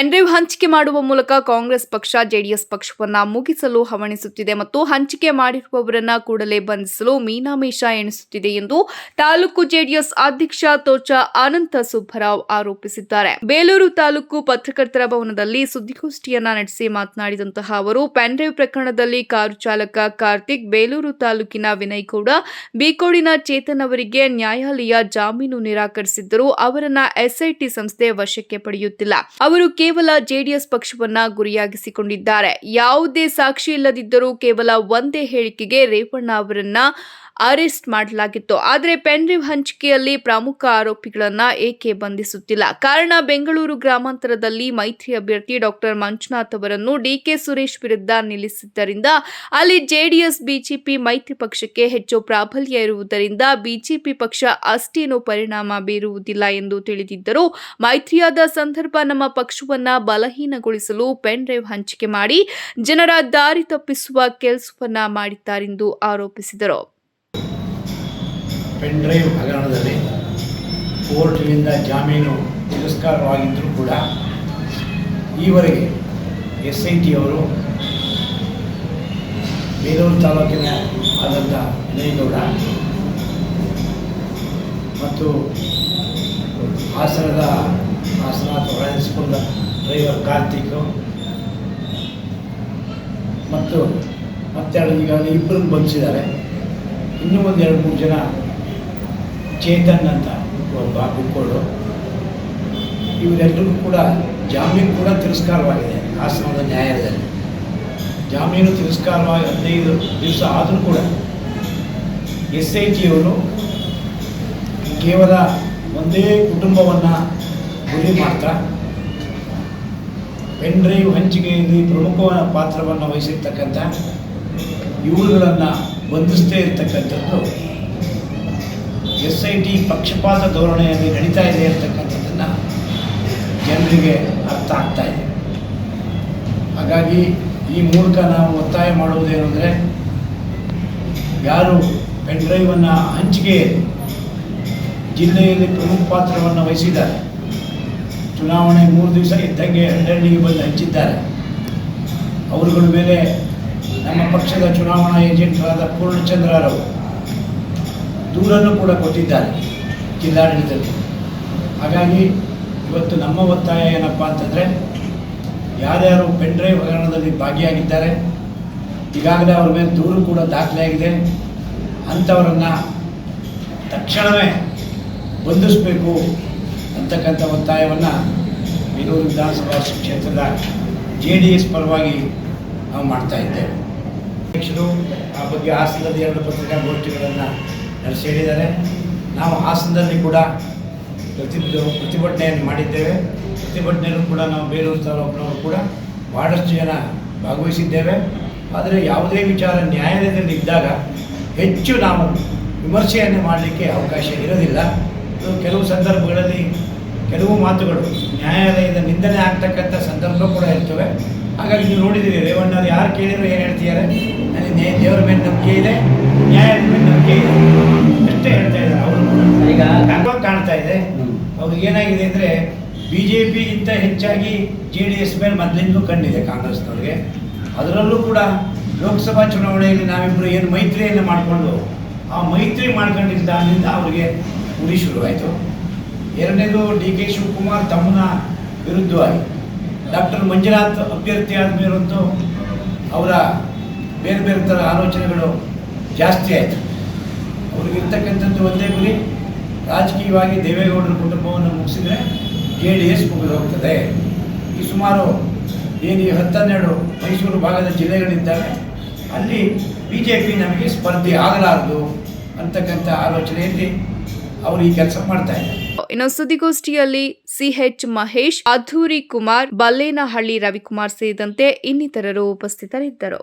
Pen drive ಹಂಚಿಕೆ ಮಾಡುವ ಮೂಲಕ ಕಾಂಗ್ರೆಸ್ ಪಕ್ಷ, ಜೆಡಿಎಸ್ ಪಕ್ಷವನ್ನ ಮುಗಿಸಲು ಹವಣಿಸುತ್ತಿದೆ ಮತ್ತು ಹಂಚಿಕೆ ಮಾಡಿರುವವರನ್ನ ಕೂಡಲೇ ಬಂಧಿಸಲು ಮೀನಾಮೇಷ ಎಣಿಸುತ್ತಿದೆ ಎಂದು ತಾಲೂಕು ಜೆಡಿಎಸ್ ಅಧ್ಯಕ್ಷ ತೋಚ ಅನಂತ ಸುಬ್ಬರಾವ್ ಆರೋಪಿಸಿದ್ದಾರೆ. ಬೇಲೂರು ತಾಲೂಕು ಪತ್ರಕರ್ತರ ಭವನದಲ್ಲಿ ಸುದ್ದಿಗೋಷ್ಠಿಯನ್ನ ನಡೆಸಿ ಮಾತನಾಡಿದಂತಹ ಅವರು ಪೆನ್ಡ್ರೈವ್ ಪ್ರಕರಣದಲ್ಲಿ ಕಾರು ಚಾಲಕ ಕಾರ್ತಿಕ್ ಬೇಲೂರು ತಾಲೂಕಿನ ವಿನಯ್ ಗೌಡ ಬಿಕೋಡಿನ ಚೇತನ್ ಅವರಿಗೆ ನ್ಯಾಯಾಲಯ ಜಾಮೀನು ನಿರಾಕರಿಸಿದ್ದರೂ ಅವರನ್ನ ಎಸ್ಐಟಿ ಸಂಸ್ಥೆ ವಶಕ್ಕೆ ಪಡೆಯುತ್ತಿಲ್ಲ. ಅವರು ಕೇವಲ ಜೆಡಿಎಸ್ ಪಕ್ಷವನ್ನ ಗುರಿಯಾಗಿಸಿಕೊಂಡಿದ್ದಾರೆ. ಯಾವುದೇ ಸಾಕ್ಷಿ ಇಲ್ಲದಿದ್ದರೂ ಕೇವಲ ಒಂದೇ ಹೇಳಿಕೆಗೆ ರೇವಣ್ಣ ಅವರನ್ನ ಅರೆಸ್ಟ್ ಮಾಡಲಾಗಿತ್ತು. ಆದರೆ ಪೆನ್ಡ್ರೈವ್ ಹಂಚಿಕೆಯಲ್ಲಿ ಪ್ರಮುಖ ಆರೋಪಿಗಳನ್ನ ಏಕೆ ಬಂಧಿಸುತ್ತಿಲ್ಲ? ಕಾರಣ, ಬೆಂಗಳೂರು ಗ್ರಾಮಾಂತರದಲ್ಲಿ ಮೈತ್ರಿ ಅಭ್ಯರ್ಥಿ ಡಾಕ್ಟರ್ ಮಂಜುನಾಥ್ ಅವರನ್ನು ಡಿಕೆ ಸುರೇಶ್ ವಿರುದ್ಧ ನಿಲ್ಲಿಸಿದ್ದರಿಂದ ಅಲ್ಲಿ ಜೆಡಿಎಸ್ ಬಿಜೆಪಿ ಮೈತ್ರಿ ಪಕ್ಷಕ್ಕೆ ಹೆಚ್ಚು ಪ್ರಾಬಲ್ಯ ಇರುವುದರಿಂದ ಬಿಜೆಪಿ ಪಕ್ಷ ಅಷ್ಟೇನೂ ಪರಿಣಾಮ ಬೀರುವುದಿಲ್ಲ ಎಂದು ತಿಳಿದಿದ್ದರು ಮೈತ್ರಿಯಾದ ಸಂದರ್ಭ ನಮ್ಮ ಪಕ್ಷವನ್ನ ಬಲಹೀನಗೊಳಿಸಲು ಪೆನ್ ಡ್ರೈವ್ ಹಂಚಿಕೆ ಮಾಡಿ ಜನರ ದಾರಿ ತಪ್ಪಿಸುವ ಕೆಲಸವನ್ನ ಮಾಡಿದ್ದಾರೆಂದು ಆರೋಪಿಸಿದರು. ಪೆನ್ ಡ್ರೈವ್ ಹಗರಣದಲ್ಲಿ ಕೋರ್ಟಿನಿಂದ ಜಾಮೀನು ತಿರಸ್ಕಾರವಾಗಿದ್ದರೂ ಕೂಡ ಈವರೆಗೆ ಎಸ್ ಐ ಟಿ ಅವರು ಬೇಲೂರು ತಾಲೂಕಿನ ಆದಂಥ ವಿನಯಗೌಡ ಮತ್ತು ಹಾಸನದ ಹಾಸನ ಅಥವಾ ಡ್ರೈವರ್ ಕಾರ್ತಿಕ್ ಮತ್ತು ಮತ್ತೆರಡು ಈಗಾಗಲೇ ಇಬ್ಬರು ಬಂಧಿಸಿದ್ದಾರೆ. ಇನ್ನೂ ಒಂದು ಎರಡು ಮೂರು ಜನ ಚೇತನ್ ಅಂತ ಒಬ್ಬ ಬುಕ್ಕೋಡು ಇವರೆಲ್ಲರಿಗೂ ಕೂಡ ಜಾಮೀನು ಕೂಡ ತಿರಸ್ಕಾರವಾಗಿದೆ ಆಸನದ ನ್ಯಾಯಾಲಯದಲ್ಲಿ. ಜಾಮೀನು ತಿರಸ್ಕಾರವಾಗಿ ಹದಿನೈದು ದಿವಸ ಆದರೂ ಕೂಡ ಎಸ್ ಐ ಜಿಯವರು ಕೇವಲ ಒಂದೇ ಕುಟುಂಬವನ್ನು ಗುರಿ ಮಾಡ್ತಾ ಪೆನ್ ಡ್ರೈವ್ ಹಂಚಿಕೆಯಲ್ಲಿ ಪ್ರಮುಖ ಪಾತ್ರವನ್ನು ವಹಿಸಿರ್ತಕ್ಕಂಥ ಇವುಗಳನ್ನು ಬಂಧಿಸದೇ ಇರತಕ್ಕಂಥದ್ದು ಎಸ್ ಐ ಟಿ ಪಕ್ಷಪಾತ ಧೋರಣೆಯಲ್ಲಿ ನಡೀತಾ ಇದೆ ಅಂತಕ್ಕಂಥದ್ದನ್ನು ಜನರಿಗೆ ಅರ್ಥ ಆಗ್ತಾ ಇದೆ. ಹಾಗಾಗಿ ಈ ಮೂಲಕ ನಾವು ಒತ್ತಾಯ ಮಾಡುವುದೇನು ಅಂದರೆ, ಯಾರು ಪೆನ್ ಡ್ರೈವನ್ನು ಹಂಚಿಕೆ ಜಿಲ್ಲೆಯಲ್ಲಿ ಪ್ರಮುಖ ಪಾತ್ರವನ್ನು ವಹಿಸಿದ್ದಾರೆ, ಚುನಾವಣೆ ಮೂರು ದಿವಸ ಇದ್ದಂಗೆ ಹಂಡಳ್ಳಿಗೆ ಬಂದು ಹಂಚಿದ್ದಾರೆ, ಅವರುಗಳ ಮೇಲೆ ನಮ್ಮ ಪಕ್ಷದ ಚುನಾವಣಾ ಏಜೆಂಟರಾದ ಪೂರ್ಣಚಂದ್ರರವರು ದೂರನ್ನು ಕೂಡ ಕೊಟ್ಟಿದ್ದಾರೆ ಜಿಲ್ಲಾಡಳಿತಕ್ಕೆ. ಹಾಗಾಗಿ ಇವತ್ತು ನಮ್ಮ ಒತ್ತಾಯ ಏನಪ್ಪ ಅಂತಂದರೆ, ಯಾರ್ಯಾರು ಪೆನ್ ಡ್ರೈವ್ ಹಗರಣದಲ್ಲಿ ಭಾಗಿಯಾಗಿದ್ದಾರೆ, ಈಗಾಗಲೇ ಅವರ ಮೇಲೆ ದೂರು ಕೂಡ ದಾಖಲೆಯಾಗಿದೆ ಅಂಥವರನ್ನು ತಕ್ಷಣವೇ ಬಂಧಿಸಬೇಕು ಅಂತಕ್ಕಂಥ ಒತ್ತಾಯವನ್ನು ಬೇಲೂರು ವಿಧಾನಸಭಾ ಕ್ಷೇತ್ರದ ಜೆ ಡಿ ಎಸ್ ಪರವಾಗಿ ನಾವು ಮಾಡ್ತಾ ಇದ್ದೇವೆ. ಅಧ್ಯಕ್ಷರು ಆ ಬಗ್ಗೆ ಹಾಸನದಲ್ಲಿ ಎರಡು ಪತ್ರಿಕಾಗೋಷ್ಠಿಗಳನ್ನು ನಡೆಸಿ ಹೇಳಿದ್ದಾರೆ ನಾವು ಹಾಸನದಲ್ಲಿ ಕೂಡ ಪ್ರತಿ ಪ್ರತಿಭಟನೆಯನ್ನು ಮಾಡಿದ್ದೇವೆ. ಪ್ರತಿಭಟನೆಯಲ್ಲೂ ಕೂಡ ನಾವು ಬೇಲೂರು ತಾಲೂಕಿನವರು ಕೂಡ ಭಾಳಷ್ಟು ಜನ ಭಾಗವಹಿಸಿದ್ದೇವೆ. ಆದರೆ ಯಾವುದೇ ವಿಚಾರ ನ್ಯಾಯಾಲಯದಲ್ಲಿ ಇದ್ದಾಗ ಹೆಚ್ಚು ನಾವು ವಿಮರ್ಶೆಯನ್ನು ಮಾಡಲಿಕ್ಕೆ ಅವಕಾಶ ಇರೋದಿಲ್ಲ. ಕೆಲವು ಸಂದರ್ಭಗಳಲ್ಲಿ ಕೆಲವು ಮಾತುಗಳು ನ್ಯಾಯಾಲಯದ ನಿಂದನೆ ಆಗ್ತಕ್ಕಂಥ ಸಂದರ್ಭ ಕೂಡ ಇರ್ತವೆ. ಹಾಗಾಗಿ ನೀವು ನೋಡಿದ್ದೀರಿ, ರೇವಣ್ಣವ್ರು ಯಾರು ಕೇಳಿದ್ರು ಏನು ಹೇಳ್ತಿದ್ದಾರೆ? ನನಗೆ ದೇವರ ಮೇಲೆ ನಂಬಿಕೆ ಇದೆ, ನ್ಯಾಯಾಲಯದ ಮೇಲೆ ಅವ್ರಿಗೆ ಏನಾಗಿದೆ ಅಂದರೆ ಬಿ ಜೆ ಪಿಗಿಂತ ಹೆಚ್ಚಾಗಿ ಜೆ ಡಿ ಎಸ್ ಮೇಲೆ ಮೊದಲಿಂದಲೂ ಕಂಡಿದೆ ಕಾಂಗ್ರೆಸ್ನವ್ರಿಗೆ. ಅದರಲ್ಲೂ ಕೂಡ ಲೋಕಸಭಾ ಚುನಾವಣೆಯಲ್ಲಿ ನಾವಿಬ್ಬರು ಏನು ಮೈತ್ರಿಯನ್ನು ಮಾಡಿಕೊಂಡು, ಆ ಮೈತ್ರಿ ಮಾಡ್ಕೊಂಡಿದ್ದಾಗಿಂದ ಅವರಿಗೆ ಉರಿ ಶುರುವಾಯಿತು. ಎರಡನೇದು ಡಿ ಕೆ ಶಿವಕುಮಾರ್ ತಮ್ಮನ ವಿರುದ್ಧವಾಗಿ. ಡಾಕ್ಟರ್ ಮಂಜುನಾಥ್ ಅಭ್ಯರ್ಥಿ ಆದಮೇಲಂತೂ ಅವರ ಬೇರೆ ಬೇರೆ ಥರ ಆಲೋಚನೆಗಳು ಜಾಸ್ತಿ ಆಯಿತು. ಅವ್ರಿಗೆ ಇರ್ತಕ್ಕಂಥದ್ದು ಒಂದೇ ಗುರಿ ರಾಜಕೀಯವಾಗಿ ದೇವೇಗೌಡರ ಕುಟುಂಬವನ್ನು ಮುಗಿಸಿದರೆ ಜೆ ಡಿ ಎಸ್ ಮುಗಿದು ಹೋಗ್ತದೆ. ಈ ಸುಮಾರು ಏನು ಈ ಹತ್ತನ್ನೆರಡು ಮೈಸೂರು ಭಾಗದ ಜಿಲ್ಲೆಗಳಿದ್ದಾವೆ, ಅಲ್ಲಿ ಬಿ ಜೆ ಪಿ ನಮಗೆ ಸ್ಪರ್ಧೆ ಆಗಲಾರದು ಅಂತಕ್ಕಂಥ ಆಲೋಚನೆಯಲ್ಲಿ ಅವರು ಈ ಕೆಲಸ ಮಾಡ್ತಾ ಇದ್ದಾರೆ. ಇನ್ನು ಸುದ್ದಿಗೋಷ್ಠಿಯಲ್ಲಿ ಸಿಎಚ್ ಮಹೇಶ್ ಅಧೂರಿ ಕುಮಾರ್, ಬಲ್ಲೇನಹಳ್ಳಿ ರವಿಕುಮಾರ್ ಸೇರಿದಂತೆ ಇನ್ನಿತರರು ಉಪಸ್ಥಿತರಿದ್ದರು.